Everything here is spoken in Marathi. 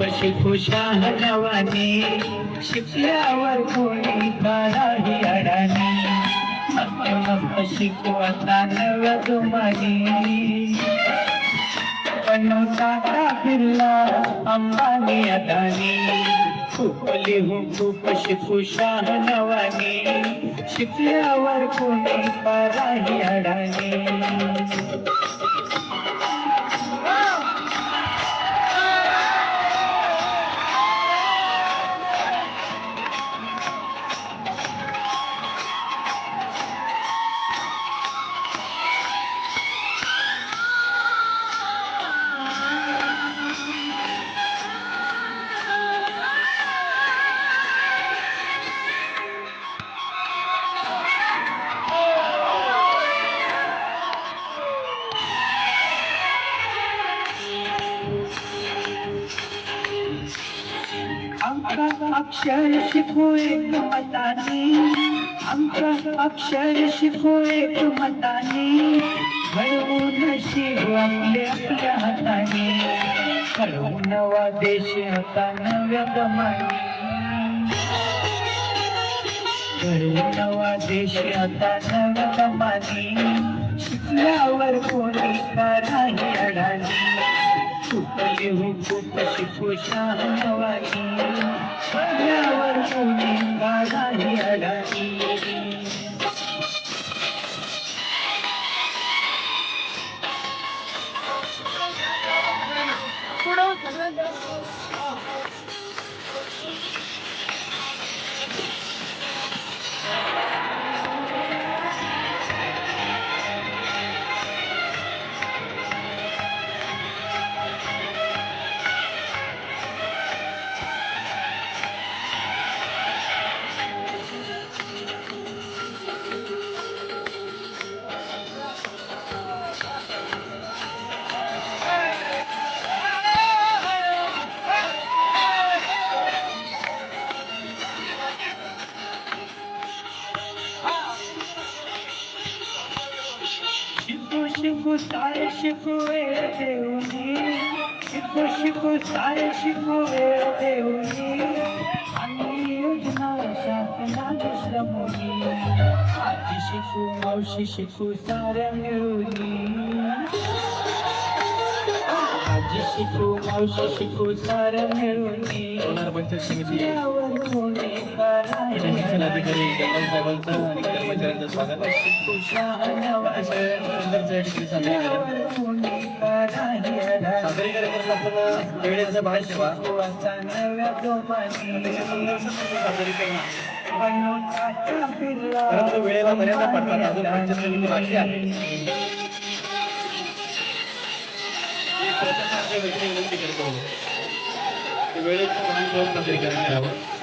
खूप खुशाल नवाने? शिकल्यावर कोणी काळाही अडाणी मस्त शिकवता नव्या पण काका फिरला अंबानी अदानी. खूप लिहू खूप शिकू शहाणवानी शिकल्यावर कोणी पाराही अडाणी आमचा अक्षर शिकू एक मताने आमचा अक्षर शिकू एक मताने घडवून शिकू आपले आपल्या हाताने. घडवू नवा देश होता नव्या गमाने घडवू नवा देश होता नव्या गमाने शिकल्यावर कोणी कराही अडाणी. खूप लिहू खूप शिकू शहाणवानी पडल्यावर कोणी काढाही अडाणी शिकू शिकू सारे शिकू वेळ देऊनी शिकू शिकू सारे शिकू वेळ देऊनी आणि योजना शासना दुसऱ्या मुली आजी शिकू मावशी शिकू साऱ्या मिळूनी आजी शिकू मावशी शिकू साऱ्या मिळूनी होणार पंचायत समिती यावर कोणी करायला शिक्षण अधिकारी गणराज साहेबांचं आणि कर्मचाऱ्यांचं स्वागत आहे शिकू शहाणवानी सुंदरचं वेळेचं भान ठेवा परंतु वेळेला मर्यादा पडतात अजून पंचायत बाकी आहे विनंती करतो वेळेचं भान ठेवून सादरीकरण करावं